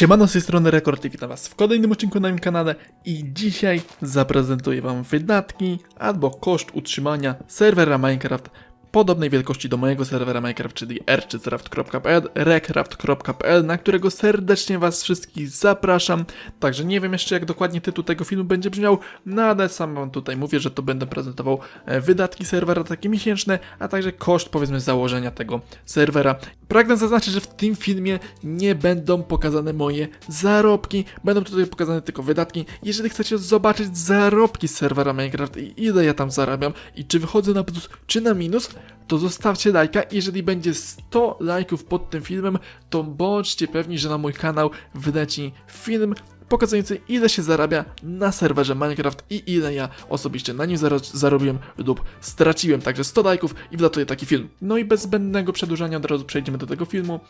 Siemano z tej strony Rekord i witam was w kolejnym odcinku na moim kanale i dzisiaj zaprezentuję wam wydatki albo koszt utrzymania serwera Minecraft podobnej wielkości do mojego serwera Minecraft, czyli rczycraft.pl, recraft.pl, na którego serdecznie was wszystkich zapraszam. Także nie wiem jeszcze jak dokładnie tytuł tego filmu będzie brzmiał, no ale sam wam tutaj mówię, że to będę prezentował e, wydatki serwera takie miesięczne, a także koszt powiedzmy założenia tego serwera. Pragnę zaznaczyć, że w tym filmie nie będą pokazane moje zarobki, będą tutaj pokazane tylko wydatki. Jeżeli chcecie zobaczyć zarobki serwera Minecraft i ile ja tam zarabiam i czy wychodzę na plus, czy na minus, to zostawcie lajka. Jeżeli będzie 100 lajków pod tym filmem, to bądźcie pewni, że na mój kanał wyleci film pokazujący ile się zarabia na serwerze Minecraft i ile ja osobiście na nim zaro- zarobiłem lub straciłem. Także 100 lajków i wlatuje taki film. No i bez zbędnego przedłużania od razu przejdziemy do tego filmu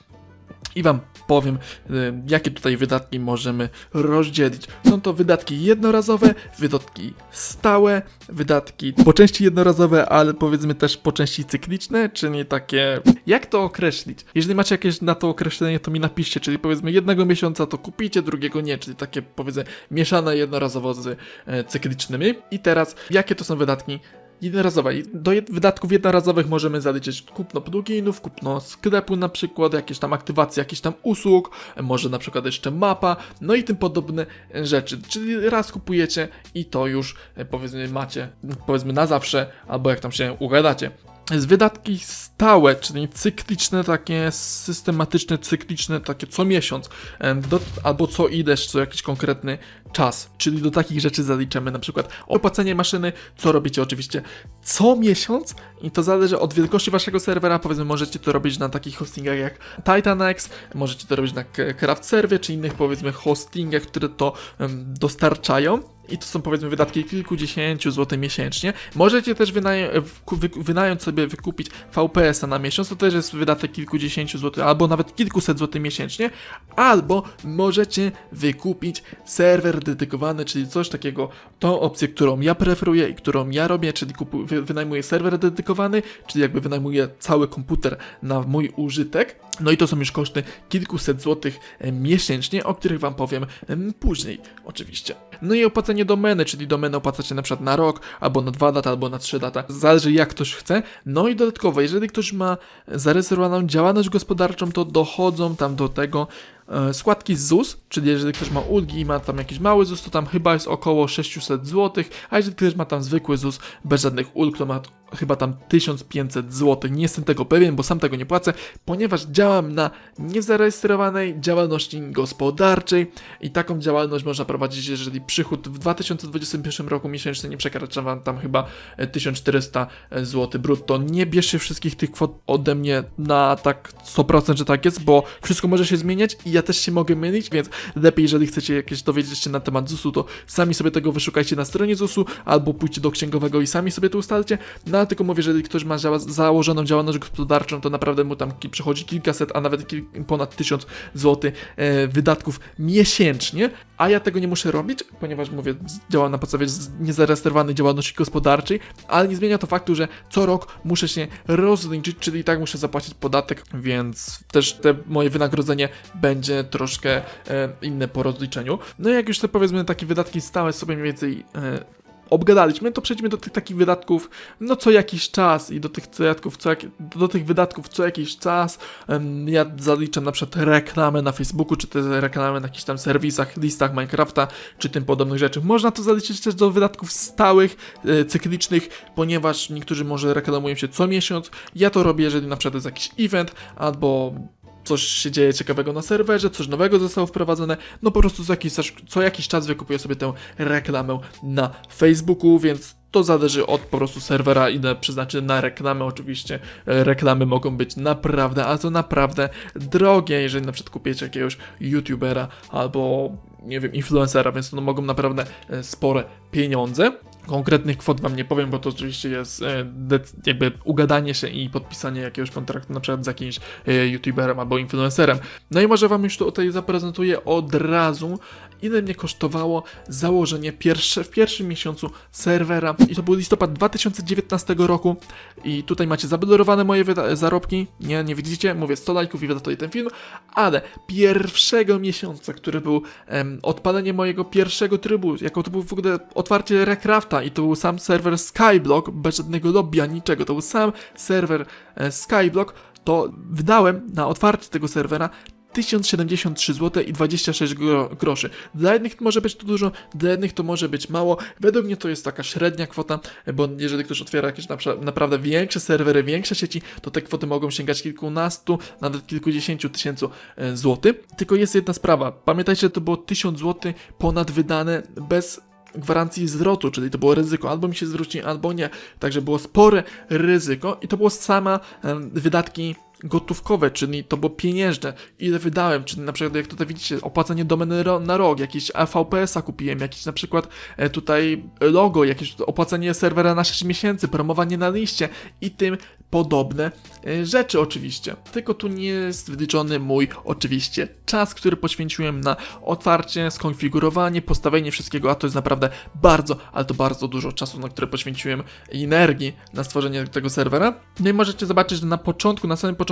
i Wam powiem, y, jakie tutaj wydatki możemy rozdzielić. Są to wydatki jednorazowe, wydatki stałe, wydatki po części jednorazowe, ale powiedzmy też po części cykliczne, czyli takie. Jak to określić? Jeżeli macie jakieś na to określenie, to mi napiszcie, czyli powiedzmy jednego miesiąca to kupicie, drugiego nie, czyli takie powiedzmy mieszane jednorazowo z e, cyklicznymi. I teraz, jakie to są wydatki jednorazowe. I Do wydatków jednorazowych możemy zaliczyć kupno pluginów, kupno sklepu na przykład, jakieś tam aktywacje jakichś tam usług, może na przykład jeszcze mapa, no i tym podobne rzeczy. Czyli raz kupujecie i to już e, powiedzmy macie, powiedzmy na zawsze, albo jak tam się ugadacie. Wydatki stałe, czyli cykliczne, takie systematyczne, cykliczne, takie co miesiąc, do, albo co ileś, co jakiś konkretny czas. Czyli do takich rzeczy zaliczamy na przykład opłacenie maszyny, co robicie oczywiście co miesiąc i to zależy od wielkości waszego serwera. Powiedzmy, możecie to robić na takich hostingach jak Titanex, możecie to robić na Craft Serwie, czy innych powiedzmy hostingach, które to dostarczają. I to są powiedzmy wydatki kilkudziesięciu złotych miesięcznie. Możecie też wynaję- wku- wy- wynająć sobie, wykupić VPS-a na miesiąc, to też jest wydatek kilkudziesięciu złotych, albo nawet kilkuset złotych miesięcznie. Albo możecie wykupić serwer dedykowany, czyli coś takiego, tą opcję, którą ja preferuję i którą ja robię, czyli kupu- wy- wynajmuję serwer dedykowany, czyli jakby wynajmuję cały komputer na mój użytek. No i to są już koszty kilkuset złotych e, miesięcznie, o których wam powiem em, później, oczywiście. No i opłacenie domeny, czyli domenę opłacacie na przykład na rok, albo na dwa lata, albo na trzy lata. Zależy jak ktoś chce. No i dodatkowo, jeżeli ktoś ma zarezerwowaną działalność gospodarczą, to dochodzą tam do tego e, składki z ZUS, czyli jeżeli ktoś ma ulgi i ma tam jakiś mały ZUS, to tam chyba jest około 600 zł, a jeżeli ktoś ma tam zwykły ZUS bez żadnych ulg, to ma chyba tam 1500 zł. Nie jestem tego pewien, bo sam tego nie płacę, ponieważ działam na niezarejestrowanej działalności gospodarczej i taką działalność można prowadzić, jeżeli przychód w 2021 roku miesięczny nie przekracza wam tam chyba e, 1400 zł brutto. Nie bierzcie wszystkich tych kwot ode mnie na tak 100%, że tak jest, bo wszystko może się zmieniać i ja też się mogę mylić, więc lepiej, jeżeli chcecie jakieś dowiedzieć się na temat ZUS-u, to sami sobie tego wyszukajcie na stronie ZUS-u albo pójdźcie do księgowego i sami sobie to ustalcie. No ale tylko mówię, że jeżeli ktoś ma założoną działalność gospodarczą, to naprawdę mu tam przychodzi kilkaset, a nawet kil- ponad tysiąc złotych e, wydatków miesięcznie, a ja tego nie muszę robić, ponieważ mówię, działam na podstawie niezarejestrowanej działalności gospodarczej, ale nie zmienia to faktu, że co rok muszę się rozliczyć, czyli i tak muszę zapłacić podatek, więc też te moje wynagrodzenie będzie troszkę e, inne po rozliczeniu. No i jak już te powiedzmy takie wydatki stałe sobie mniej więcej e, obgadaliśmy, to przejdźmy do tych takich wydatków, no co jakiś czas i do tych wydatków co, jak, do tych wydatków co jakiś czas. Ja zaliczam na przykład reklamę na Facebooku, czy te reklamy na jakichś tam serwisach, listach Minecrafta, czy tym podobnych rzeczy. Można to zaliczyć też do wydatków stałych, e, cyklicznych, ponieważ niektórzy może reklamują się co miesiąc. Ja to robię, jeżeli na przykład jest jakiś event, albo coś się dzieje ciekawego na serwerze, coś nowego zostało wprowadzone, no po prostu co jakiś, co jakiś czas wykupuję sobie tę reklamę na Facebooku, więc to zależy od po prostu serwera, ile przeznaczy na reklamę. Oczywiście e, reklamy mogą być naprawdę, ale to naprawdę drogie, jeżeli na przykład kupiecie jakiegoś youtubera albo nie wiem, influencera, więc to mogą naprawdę e, spore pieniądze. Konkretnych kwot wam nie powiem, bo to oczywiście jest e, jakby ugadanie się i podpisanie jakiegoś kontraktu na przykład z jakimś youtuberem albo influencerem. No i może wam już tutaj zaprezentuję od razu ile mnie kosztowało założenie pierwsze, w pierwszym miesiącu serwera? I to był listopad 2019 roku. I tutaj macie zabudowane moje zarobki, nie, nie widzicie, mówię 100 lajków i wyda tutaj ten film, ale pierwszego miesiąca, który był em, odpalenie mojego pierwszego trybu, jako to był w ogóle otwarcie Recrafta i to był sam serwer Skyblock, bez żadnego lobby niczego, to był sam serwer e, Skyblock, to wydałem na otwarcie tego serwera 1073 zł i 26 gro groszy. Dla jednych może być to dużo, dla jednych to może być mało. Według mnie to jest taka średnia kwota, bo jeżeli ktoś otwiera jakieś napra- naprawdę większe serwery, większe sieci, to te kwoty mogą sięgać kilkunastu, nawet kilkudziesięciu tysięcy e, złotych. Tylko jest jedna sprawa. Pamiętajcie, że to było 1000 zł ponad wydane bez gwarancji zwrotu, czyli to było ryzyko, albo mi się zwróci, albo nie. Także było spore ryzyko i to było sama wydatki gotówkowe, czyli to było pieniężne, ile wydałem, czyli na przykład jak tutaj widzicie, opłacenie domeny na rok, jakieś VPS-a kupiłem, jakieś na przykład e, tutaj logo, jakieś opłacenie serwera na 6 miesięcy, promowanie na liście i tym podobne e, rzeczy oczywiście. Tylko tu nie jest wliczony mój oczywiście czas, który poświęciłem na otwarcie, skonfigurowanie, postawienie wszystkiego, a to jest naprawdę bardzo, ale to bardzo dużo czasu, na które poświęciłem energii na stworzenie tego serwera. No i możecie zobaczyć, że na początku, na samym początku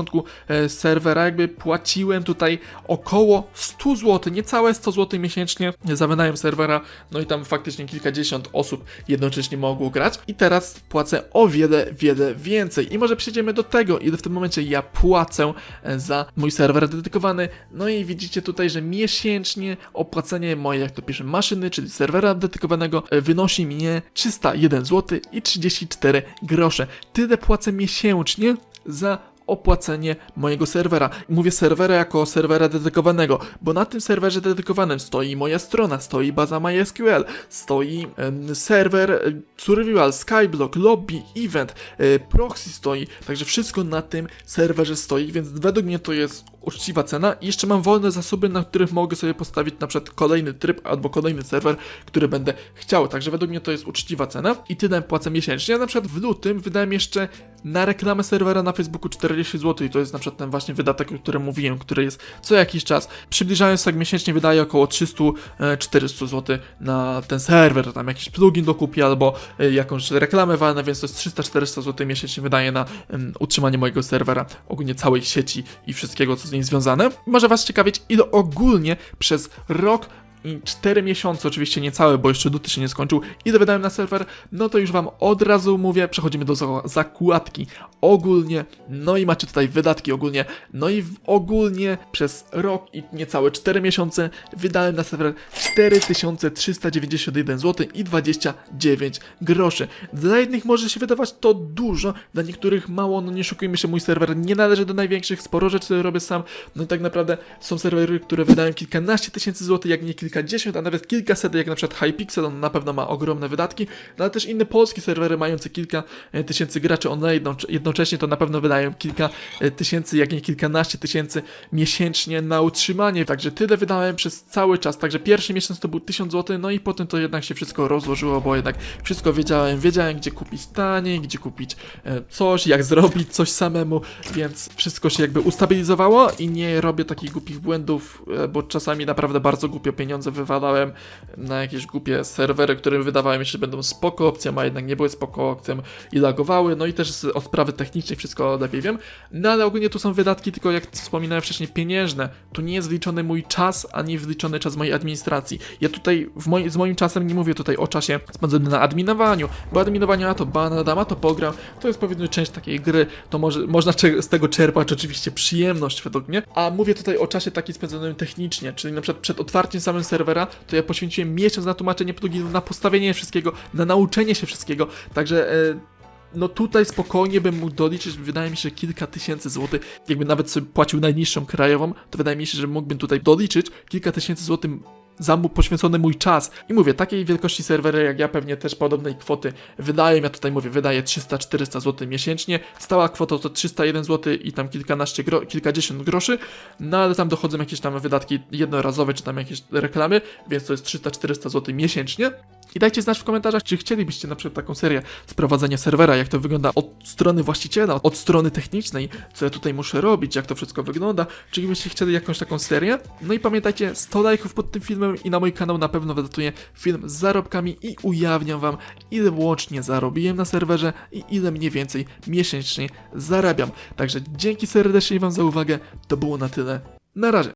e, serwera jakby płaciłem tutaj około 100 zł, niecałe 100 zł miesięcznie za wynajem serwera, no i tam faktycznie kilkadziesiąt osób jednocześnie mogło grać. I teraz płacę o wiele, wiele więcej. I może przejdziemy do tego, ile w tym momencie ja płacę e, za mój serwer dedykowany, no i widzicie tutaj, że miesięcznie opłacenie mojej, jak to pisze, maszyny, czyli serwera dedykowanego e, wynosi mnie 301 zł i 34 grosze. Tyle płacę miesięcznie za opłacenie mojego serwera. Mówię serwera jako serwera dedykowanego, bo na tym serwerze dedykowanym stoi moja strona, stoi baza MySQL, stoi serwer e, Survival, Skyblock, Lobby, Event, e, Proxy stoi, także wszystko na tym serwerze stoi, więc według mnie to jest uczciwa cena i jeszcze mam wolne zasoby, na których mogę sobie postawić na przykład kolejny tryb albo kolejny serwer, który będę chciał, także według mnie to jest uczciwa cena i tyle płacę miesięcznie. Ja na przykład w lutym wydałem jeszcze na reklamę serwera na Facebooku 40 zł i to jest na przykład ten właśnie wydatek, o którym mówiłem, który jest co jakiś czas. Przybliżając tak miesięcznie wydaję około 300-400 zł na ten serwer, tam jakiś plugin dokupię albo e, jakąś reklamę walnę, więc to jest 300-400 zł miesięcznie wydaję na em, utrzymanie mojego serwera, ogólnie całej sieci i wszystkiego, co z związane. Może Was ciekawić, ile ogólnie przez rok 4 miesiące, oczywiście nie całe, bo jeszcze luty się nie skończył, ile wydałem na serwer, no to już wam od razu mówię, przechodzimy do za- zakładki ogólnie, no i macie tutaj wydatki ogólnie, no i ogólnie przez rok i niecałe 4 miesiące wydałem na serwer 4391 zł i 29 groszy. Dla jednych może się wydawać to dużo, dla niektórych mało, no nie szukujmy się, mój serwer nie należy do największych, sporo rzeczy robię sam, no i tak naprawdę są serwery, które wydają kilkanaście tysięcy złotych, jak nie kilkadziesiąt, a nawet kilkaset, jak na przykład Hypixel, on na pewno ma ogromne wydatki, no ale też inne polskie serwery mające kilka e, tysięcy graczy online, no, jednocześnie to na pewno wydają kilka e, tysięcy, jak nie kilkanaście tysięcy miesięcznie na utrzymanie, także tyle wydałem przez cały czas, także pierwszy miesiąc to był 1000 zł, no i potem to jednak się wszystko rozłożyło, bo jednak wszystko wiedziałem, wiedziałem gdzie kupić taniej, gdzie kupić e, coś, jak zrobić coś samemu, więc wszystko się jakby ustabilizowało i nie robię takich głupich błędów, bo czasami naprawdę bardzo głupio pieniądze wywalałem na jakieś głupie serwery, które wydawały mi się, że będą spoko opcją, a jednak nie były spoko opcją i lagowały, no i też z- od sprawy technicznej wszystko lepiej wiem, no ale ogólnie tu są wydatki tylko jak wspominałem wcześniej pieniężne, tu nie jest wliczony mój czas, ani wliczony czas mojej administracji. Ja tutaj z moim czasem nie mówię tutaj o czasie spędzonym na adminowaniu, bo adminowanie a to bana, dama to pogram, to jest powiedzmy część takiej gry, to może, można z tego czerpać oczywiście przyjemność według mnie, a mówię tutaj o czasie takim spędzonym technicznie, czyli na przykład przed otwarciem samym serwera, to ja poświęciłem miesiąc na tłumaczenie pluginów, na postawienie wszystkiego, na nauczenie się wszystkiego, także... E, no tutaj spokojnie bym mógł doliczyć, wydaje mi się, kilka tysięcy złotych, jakby nawet sobie płacił najniższą krajową, to wydaje mi się, że mógłbym tutaj doliczyć kilka tysięcy złotych za poświęcony mój czas. I mówię, takiej wielkości serwery jak ja pewnie też podobnej kwoty wydaję. Ja tutaj mówię, wydaję 300-400 zł miesięcznie. Stała kwota to 301 zł i tam kilkanaście, gro, kilkadziesiąt groszy. No ale tam dochodzą jakieś tam wydatki jednorazowe, czy tam jakieś reklamy, więc to jest 300-400 zł miesięcznie. I dajcie znać w komentarzach, czy chcielibyście na przykład taką serię sprowadzenia serwera, jak to wygląda od strony właściciela, od strony technicznej, co ja tutaj muszę robić, jak to wszystko wygląda, czy byście chcieli jakąś taką serię. No i pamiętajcie, 100 lajków pod tym filmem i na mój kanał na pewno wydatuje film z zarobkami i ujawniam wam, ile łącznie zarobiłem na serwerze i ile mniej więcej miesięcznie zarabiam. Także dzięki serdecznie wam za uwagę, to było na tyle. Na razie.